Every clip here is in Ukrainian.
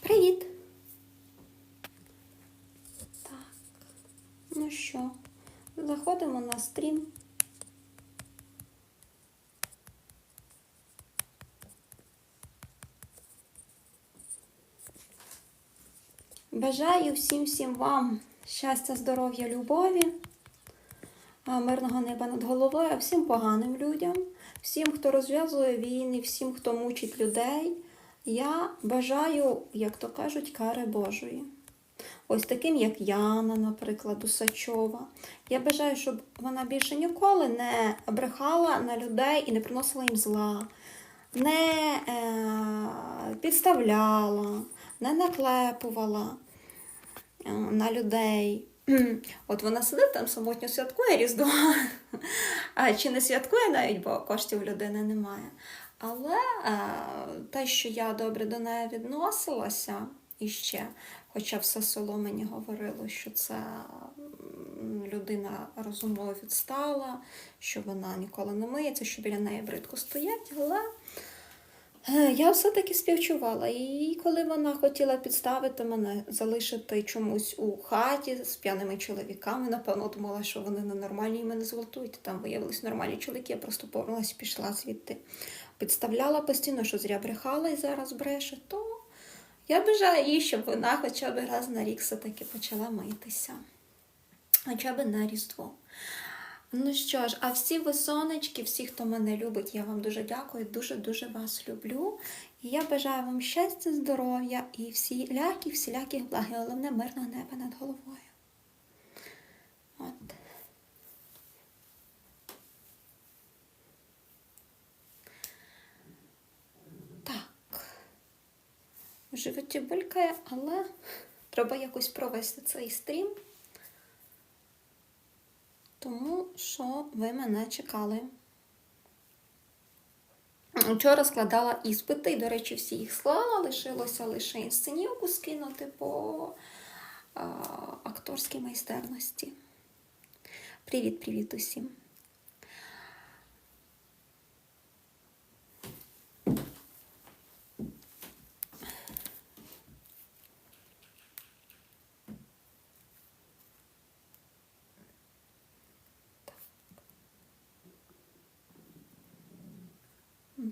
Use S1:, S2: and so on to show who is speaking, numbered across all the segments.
S1: Привіт! Так, ну що, заходимо на стрім. Бажаю всім всім вам щастя, здоров'я, любові, мирного неба над головою, всім поганим людям, всім, хто розв'язує війни, всім, хто мучить людей. Я бажаю, як то кажуть, кари Божої. Ось таким, як Яна, наприклад, Усачова. Я бажаю, щоб вона більше ніколи не брехала на людей і не приносила їм зла, не е, підставляла, не наклепувала е, на людей. От вона сидить там самотньо святкує Різдво, а чи не святкує навіть, бо коштів людини немає. Але е, те, що я добре до неї відносилася іще, хоча все село мені говорило, що це людина розумово відстала, що вона ніколи не миється, що біля неї бридко стоять, але е, я все-таки співчувала. І коли вона хотіла підставити мене, залишити чомусь у хаті з п'яними чоловіками, напевно, думала, що вони ненормальні і мене зґвалтують. Там виявилися нормальні чоловіки, я просто повернулася і пішла звідти. Підставляла постійно, що зря брехала і зараз бреше, то я бажаю їй, щоб вона хоча б раз на рік все-таки почала митися. Хоча б на Різдво. Ну що ж, а всі ви сонечки, всі, хто мене любить, я вам дуже дякую, дуже-дуже вас люблю. І я бажаю вам щастя, здоров'я і всіляких, всіляких благ, і головне мирного неба над головою. От. Так. В животі булькає, але треба якось провести цей стрім. Тому що ви мене чекали. Вчора складала іспити, і, до речі, всі їх склала, лишилося лише інсценівку скинути по а, акторській майстерності. Привіт-привіт усім.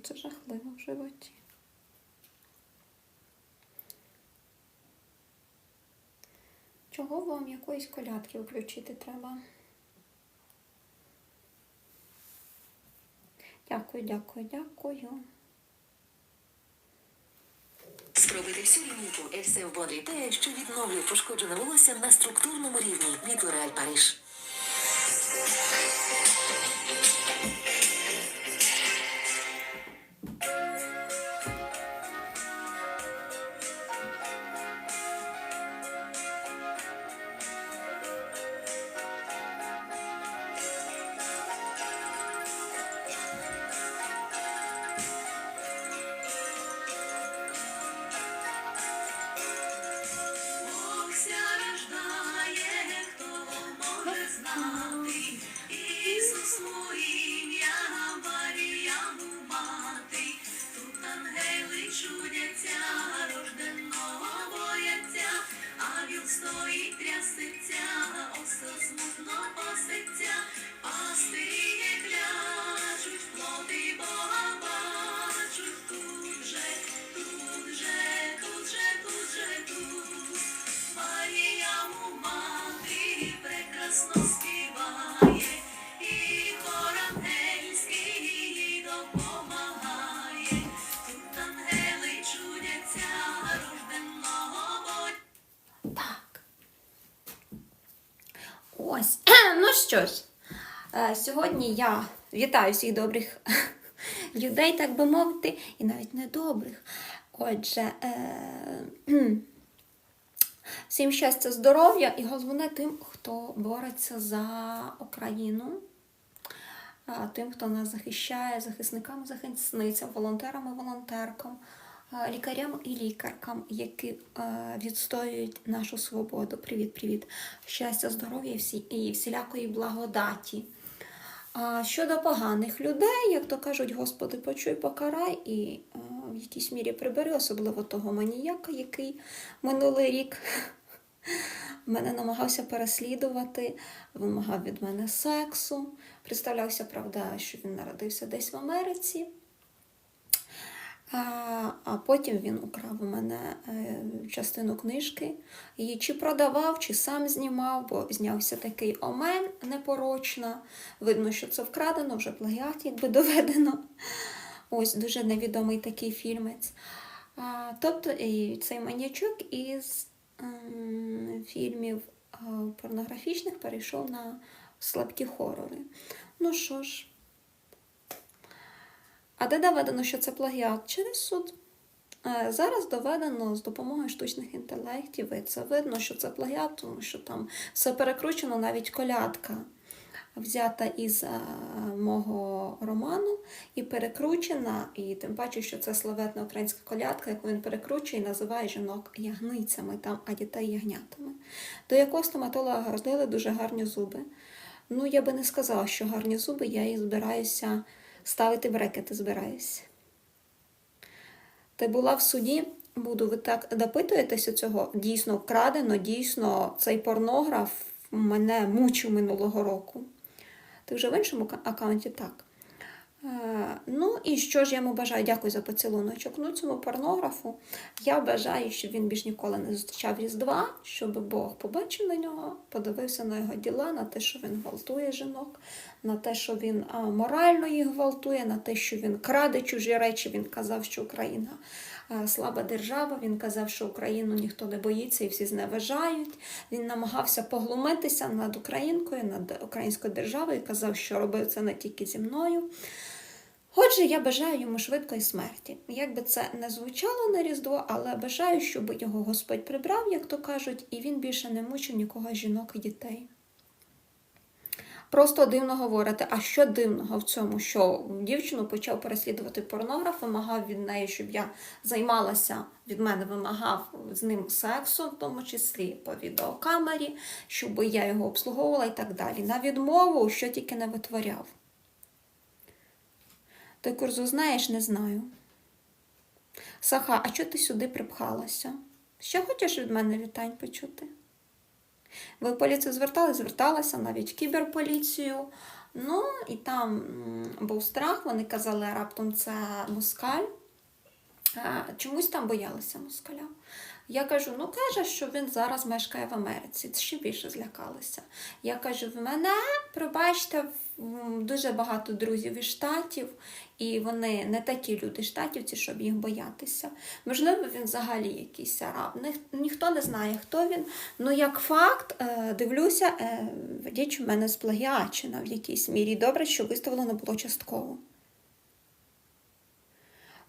S1: Це жахливо в животі. Чого вам якоїсь колядки включити треба? Дякую, дякую, дякую.
S2: Спробуйте всю лінійку Ельсев Бодрі те, що відновлює пошкоджене волосся на структурному рівні від L'Oréal Париж.
S1: Сьогодні я вітаю всіх добрих людей, так би мовити, і навіть недобрих. Отже, е, всім щастя, здоров'я і головне тим, хто бореться за Україну. Тим, хто нас захищає, захисникам, захисницям, волонтерам і волонтеркам, лікарям і лікаркам, які відстоюють нашу свободу. Привіт, привіт! Щастя, здоров'я і всілякої благодаті. А щодо поганих людей, як то кажуть, Господи, почуй, покарай і е, в якійсь мірі прибери, особливо того маніяка, який минулий рік мене намагався переслідувати, вимагав від мене сексу. Представлявся, правда, що він народився десь в Америці. А, потім він украв у мене е, частину книжки. Її чи продавав, чи сам знімав, бо знявся такий омен непорочна. Видно, що це вкрадено, вже плагіат якби доведено. Ось дуже невідомий такий фільмець. А, тобто цей маньячок із фільмів порнографічних перейшов на слабкі хорори. Ну що ж. А де доведено, що це плагіат? Через суд. Е, Зараз доведено з допомогою штучних інтелектів, і це видно, що це плагіат, тому що там все перекручено, навіть колядка взята із е, мого роману і перекручена, і тим паче, що це славетна українська колядка, яку він перекручує і називає жінок ягницями, там, а дітей ягнятами. До якого стоматолога гордили дуже гарні зуби. Ну, я би не сказала, що гарні зуби, я їх збираюся ставити брекети збираюся. Ти була в суді, буду, ви так допитуєтеся цього? Дійсно вкрадено, дійсно цей порнограф мене мучив минулого року. Ти вже в іншому аккаунті так. Е, ну і що ж я йому бажаю? Дякую за поцілуночок. Ну, цьому порнографу я бажаю, щоб він більш ніколи не зустрічав Різдва, щоб Бог побачив на нього, подивився на його діла, на те, що він гвалтує жінок, на те, що він морально їх гвалтує, на те, що він краде чужі речі. Він казав, що Україна слаба держава. Він казав, що Україну ніхто не боїться і всі зневажають. Він намагався поглумитися над Українкою, над українською державою. Казав, що робив це не тільки зі мною. Отже, я бажаю йому швидкої смерті. Як би це не звучало на Різдво, але бажаю, щоб його Господь прибрав, як то кажуть, і він більше не мучив нікого жінок і дітей. Просто дивно говорити, а що дивного в цьому, що дівчину почав переслідувати порнограф, вимагав від неї, щоб я займалася, від мене вимагав з ним сексу, в тому числі по відеокамері, щоб я його обслуговувала і так далі. На відмову, що тільки не витворяв. Ти курсу знаєш, не знаю. Саха, а чого ти сюди припхалася? Що хочеш від мене вітань почути? Ви в поліцію звертали, зверталася, навіть в кіберполіцію. Ну, і там був страх, вони казали, раптом це москаль. Чомусь там боялися москаля. Я кажу, ну каже, що він зараз мешкає в Америці. Ще більше злякалися. Я кажу, в мене, пробачте, дуже багато друзів із штатів, і вони не такі люди штатівці, щоб їх боятися. Можливо, він взагалі якийсь араб. Ніхто не знає, хто він. Ну, як факт, е, дивлюся, е, річ у мене сплагіачена в якійсь мірі. Добре, що виставлено було частково.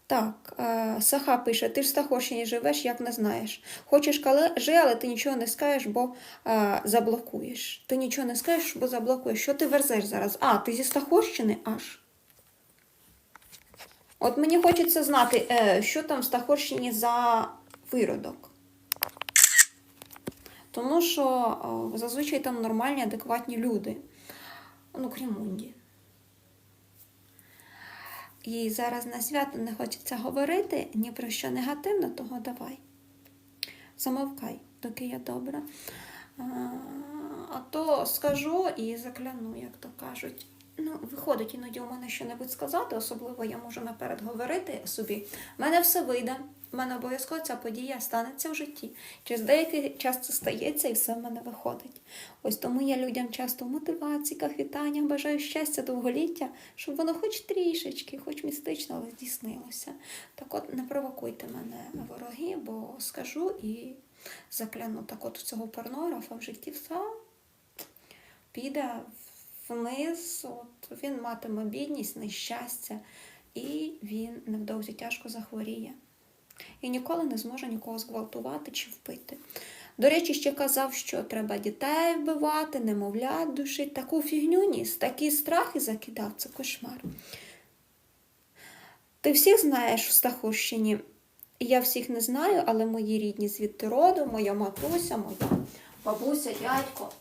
S1: Так, е, Саха пише, ти ж в Стахощині живеш, як не знаєш. Хочеш кажи, але ти нічого не скажеш, бо е, заблокуєш. Ти нічого не скажеш, бо заблокуєш. Що ти верзеш зараз? А, ти зі Стахощини аж. От мені хочеться знати, е, що там в Стахощині за виродок. Тому що зазвичай там нормальні, адекватні люди. Ну, крім Мунді. І зараз на свято не хочеться говорити ні про що негативно, того давай. Замовкай, доки я добра. А, а то скажу і закляну, як то кажуть. Ну, виходить іноді у мене що-небудь сказати, особливо я можу наперед говорити собі. У мене все вийде, в мене обов'язково ця подія станеться в житті. Через деякий час це стається і все в мене виходить. Ось тому я людям часто в мотиваціях, вітаннях бажаю щастя, довголіття, щоб воно хоч трішечки, хоч містично, але здійснилося. Так от не провокуйте мене вороги, бо скажу і закляну. Так от цього порнографа в житті все піде вниз, от він матиме бідність, нещастя, і він невдовзі тяжко захворіє. І ніколи не зможе нікого зґвалтувати чи вбити. До речі, ще казав, що треба дітей вбивати, немовлят душить. Таку фігню ніс, такі страхи закидав, це кошмар. Ти всіх знаєш в Стахущині. Я всіх не знаю, але мої рідні звідти роду, моя матуся, моя бабуся, дядько.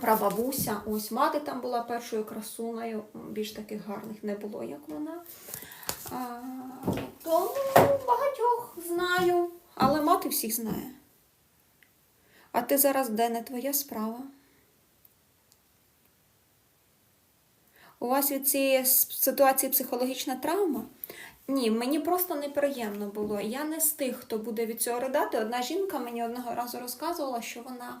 S1: прабабуся. Ось мати там була першою красунею, більш таких гарних не було, як вона. А, тому знаю, але мати всіх знає. А ти зараз де не твоя справа? У вас від цієї ситуації психологічна травма? Ні, мені просто неприємно було. Я не з тих, хто буде від цього ридати. Одна жінка мені одного разу розказувала, що вона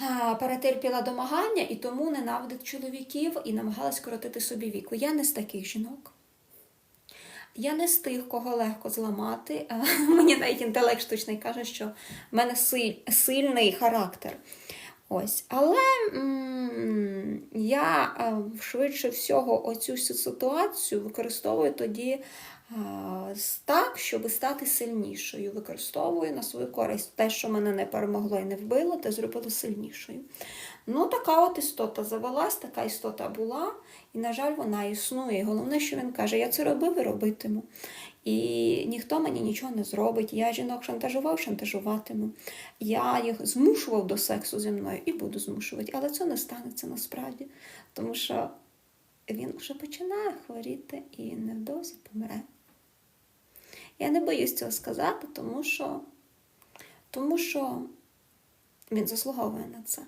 S1: е, перетерпіла домагання і тому ненавидить чоловіків і намагалась скоротити собі віку. Я не з таких жінок. Я не з тих, кого легко зламати. Мені навіть інтелект штучний каже, що в мене силь- сильний характер. Ось. Але м, я е, швидше всього оцю ситуацію використовую тоді е, так, щоб стати сильнішою. Використовую на свою користь те, що мене не перемогло і не вбило, те зробило сильнішою. Ну, така от істота завелась, така істота була, і, на жаль, вона існує. І головне, що він каже, я це робив і робитиму. І ніхто мені нічого не зробить. Я жінок шантажував, шантажуватиму. Я їх змушував до сексу зі мною і буду змушувати. Але це не станеться насправді, тому що він вже починає хворіти і невдовзі помре. Я не боюсь цього сказати, тому що, тому що він заслуговує на це.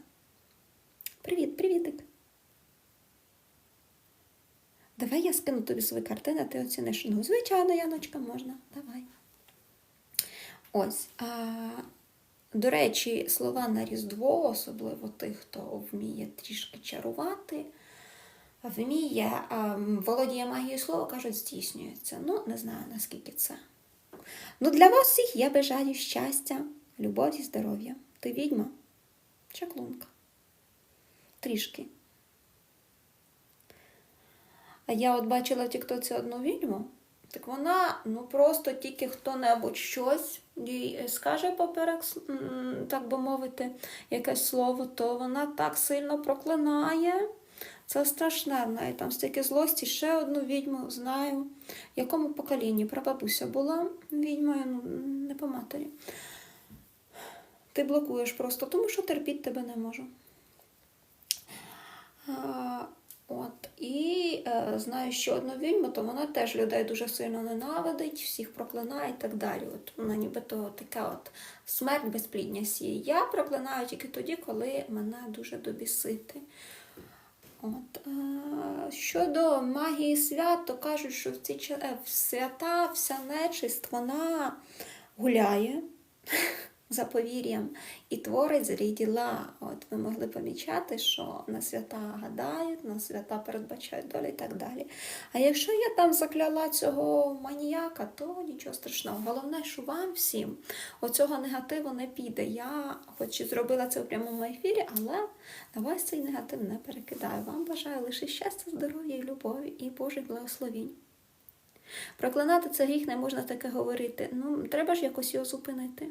S1: Привіт, привітик. Давай я скину тобі свої картини, ти оціниш. Ну, звичайно, Яночка, можна. Давай. Ось. А, до речі, слова на Різдво, особливо тих, хто вміє трішки чарувати, вміє, а, володіє магією слова, кажуть, здійснюється. Ну, не знаю, наскільки це. Ну, для вас всіх я бажаю щастя, любові, здоров'я. Ти відьма? Чаклунка. Трішки. Я от бачила в Тіктоці одну відьму, так вона ну просто тільки хто-небудь щось їй скаже поперек, так би мовити, якесь слово, то вона так сильно проклинає. Це страшне в неї. Там стільки злості. Ще одну відьму знаю. В якому поколінні прабабуся була відьмою, ну, не по матері. Ти блокуєш просто, тому що терпіти тебе не можу. От. І е, знаю ще одну відьму, то вона теж людей дуже сильно ненавидить, всіх проклинає і так далі. От вона нібито така от смерть безплідня сіє. Я проклинаю тільки тоді, коли мене дуже добісити. От. Е, щодо магії свят, то кажуть, що в ці е, свята вся нечисть вона гуляє за повір'ям і творить злі діла. От ви могли помічати, що на свята гадають, на свята передбачають долі і так далі. А якщо я там закляла цього маніяка, то нічого страшного. Головне, що вам всім оцього негативу не піде. Я хоч і зробила це в прямому ефірі, але на вас цей негатив не перекидаю. Вам бажаю лише щастя, здоров'я і любові і Божих благословінь. Проклинати це гріх, не можна таке говорити. Ну, треба ж якось його зупинити.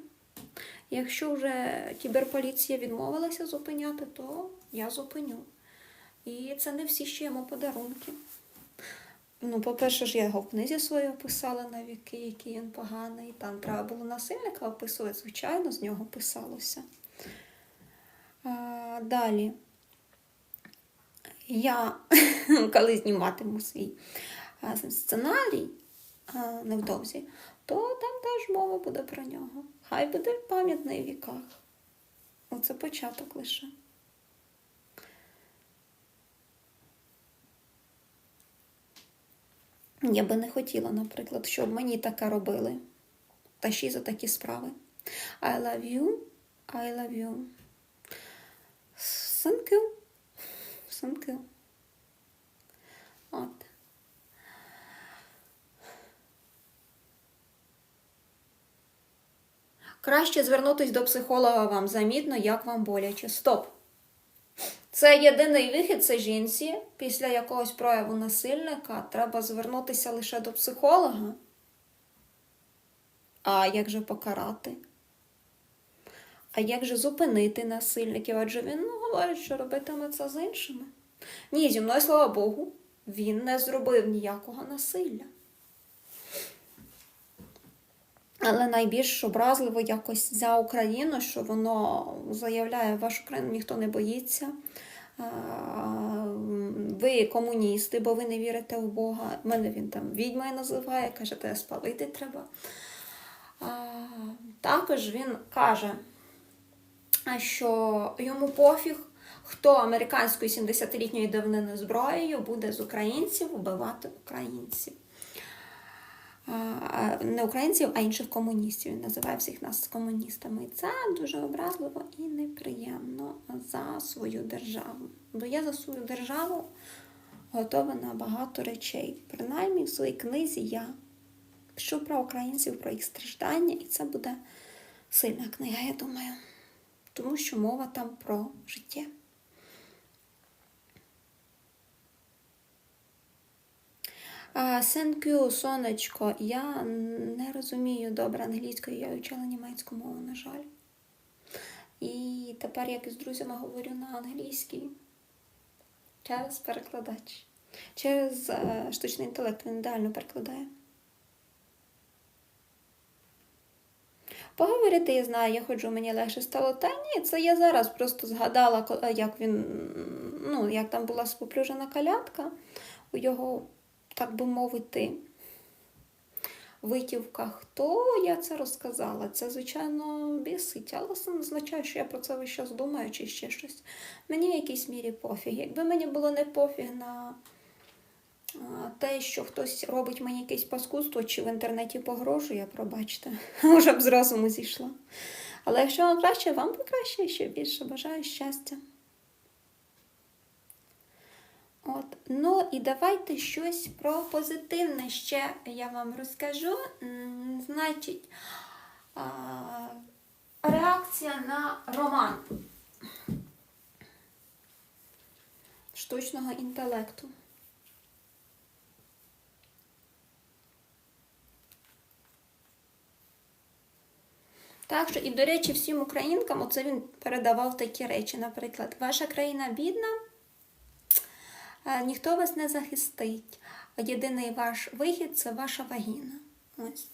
S1: Якщо вже кіберполіція відмовилася зупиняти, то я зупиню. І це не всі ще йому подарунки. Ну, по-перше, ж я його в книзі своїй описала на віки, який він поганий. Там треба було насильника описувати, звичайно, з нього писалося. А, далі. Я, коли зніматиму свій сценарій невдовзі, то там теж мова буде про нього. Хай буде пам'ятний віках. Оце початок лише. Я би не хотіла, наприклад, щоб мені таке робили. Та ще й за такі справи. I love you, I love you. Thank you. Thank you. От. Краще звернутися до психолога вам замітно, як вам боляче. Стоп. Це єдиний вихід це жінці. Після якогось прояву насильника треба звернутися лише до психолога. А як же покарати? А як же зупинити насильників? Адже він ну, говорить, що робитиме це з іншими. Ні, зі мною, слава Богу, він не зробив ніякого насилля. Але найбільш образливо якось за Україну, що воно заявляє, вашу країну ніхто не боїться. Ви комуністи, бо ви не вірите в Бога. Мене він там відьмою називає, каже, тебе спалити треба. Також він каже, що йому пофіг, хто американською 70-літньої давнини зброєю буде з українців вбивати українців. Не українців, а інших комуністів. Він називає всіх нас комуністами. І це дуже образливо і неприємно за свою державу. Бо я за свою державу готова на багато речей. Принаймні в своїй книзі я пишу про українців, про їх страждання, і це буде сильна книга, я думаю. Тому що мова там про життя. Thank сонечко. Я не розумію добре англійської, я вивчала німецьку мову, на жаль. І тепер, як із друзями говорю на англійській, через перекладач, через е, штучний інтелект він ідеально перекладає. Поговорити я знаю, я ходжу, мені легше стало. Та ні, це я зараз просто згадала, як він, ну, як там була споплюжена калятка у його, так би мовити, витівках, то я це розказала. Це, звичайно, бісить, але це не означає, що я про це весь час думаю чи ще щось. Мені в якійсь мірі пофіг. Якби мені було не пофіг на те, що хтось робить мені якесь паскудство чи в інтернеті погрожує, пробачте, вже б з розуму зійшла. Але якщо вам краще, вам би краще ще більше. Бажаю щастя. От. Ну і давайте щось про позитивне ще я вам розкажу. Значить, реакція на роман штучного інтелекту. Так що, і, до речі, всім українкам оце він передавав такі речі. Наприклад, ваша країна бідна, ніхто вас не захистить. Єдиний ваш вихід це ваша вагіна. Ось.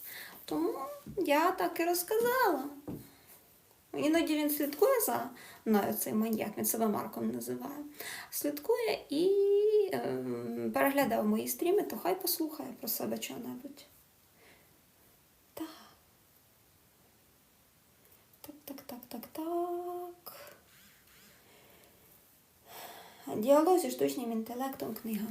S1: Тому я так і розказала. Іноді він слідкує за мною цей маньяк, він себе Марком називає. Слідкує і е, переглядав мої стріми, то хай послухає про себе чого-небудь. Так. Так, так, так, так, так. Діалог зі штучним інтелектом книга.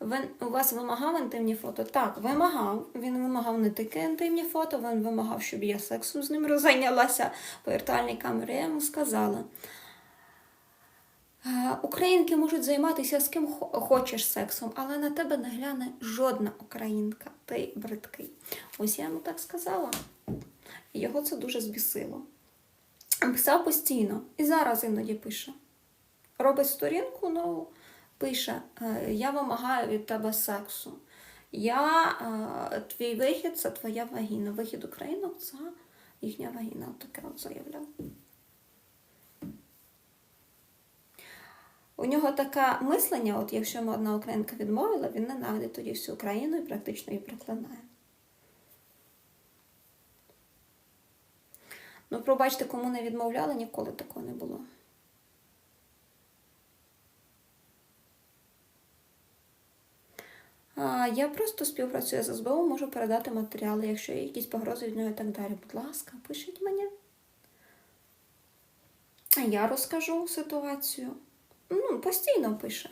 S1: Він у вас вимагав інтимні фото? Так, вимагав. Він вимагав не тільки інтимні фото, він вимагав, щоб я сексом з ним розайнялася по віртуальній камері. Я йому сказала. Е, Українки можуть займатися з ким хочеш сексом, але на тебе не гляне жодна українка. Ти бридкий. Ось я йому так сказала. Його це дуже збісило. Писав постійно і зараз іноді пише. Робить сторінку, ну, пише: е, Я вимагаю від тебе сексу. Я, е, твій вихід це твоя вагіна. Вихід українок це їхня вагіна. Таке от заявляв. У нього таке мислення, от якщо йому одна українка відмовила, він ненавидить тоді всю Україну і практично її проклинає. Ну, пробачте, кому не відмовляли, ніколи такого не було. А, Я просто співпрацюю з СБУ, можу передати матеріали, якщо є якісь погрози від нього і так далі. Будь ласка, пишіть мені. Я розкажу ситуацію. Ну, постійно пише.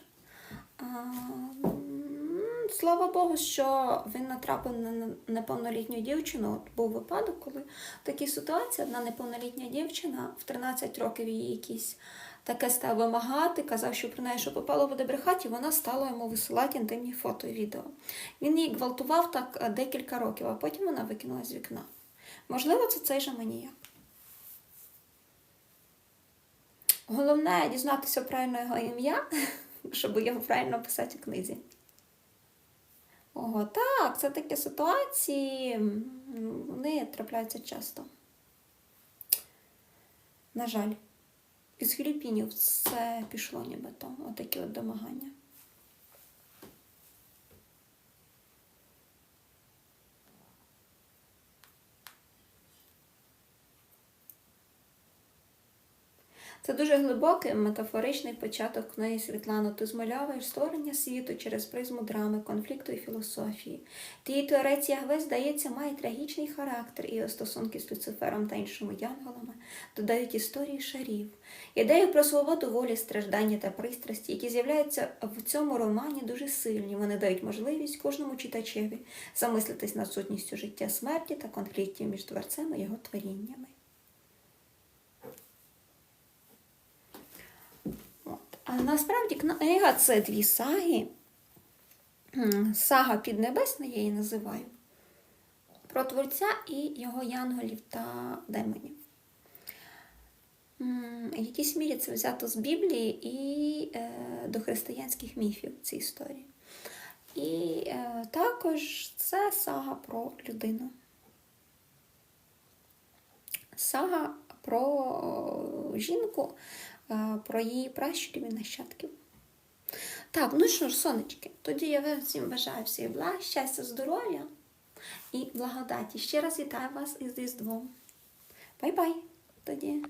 S1: Слава Богу, що він натрапив на неповнолітню дівчину. От був випадок, коли в такій ситуації одна неповнолітня дівчина в 13 років її якісь таке став вимагати, казав, що про неї що попало буде брехати, і вона стала йому висилати інтимні фото і відео. Він її гвалтував так е, декілька років, а потім вона викинула з вікна. Можливо, це цей же маніяк. Головне дізнатися правильно його ім'я, щоб його правильно писати у книзі. Ого, так, це такі ситуації, вони трапляються часто. На жаль, із Філіппінів все пішло нібито, отакі от домагання. Це дуже глибокий метафоричний початок книги Світлано. Ти змальовуєш створення світу через призму драми, конфлікту і філософії. Твій творець Ягве, здається, має трагічний характер, і його стосунки з Люцифером та іншими янголами додають історії шарів. Ідеї про свободу волі, страждання та пристрасті, які з'являються в цьому романі, дуже сильні. Вони дають можливість кожному читачеві замислитись над сутністю життя смерті та конфліктів між творцем і його творіннями. От. Насправді книга це дві саги. Сага Піднебесна, я її називаю. Про творця і його янголів та демонів. В якійсь мірі це взято з Біблії і е, до християнських міфів ці історії. І е, також це сага про людину. Сага про жінку, е, про її пращурів і нащадків. Так, ну що ж, сонечки, тоді я вам всім бажаю всіх благ, щастя, здоров'я і благодаті. Ще раз вітаю вас із Різдвом. Бай-бай! Тоді.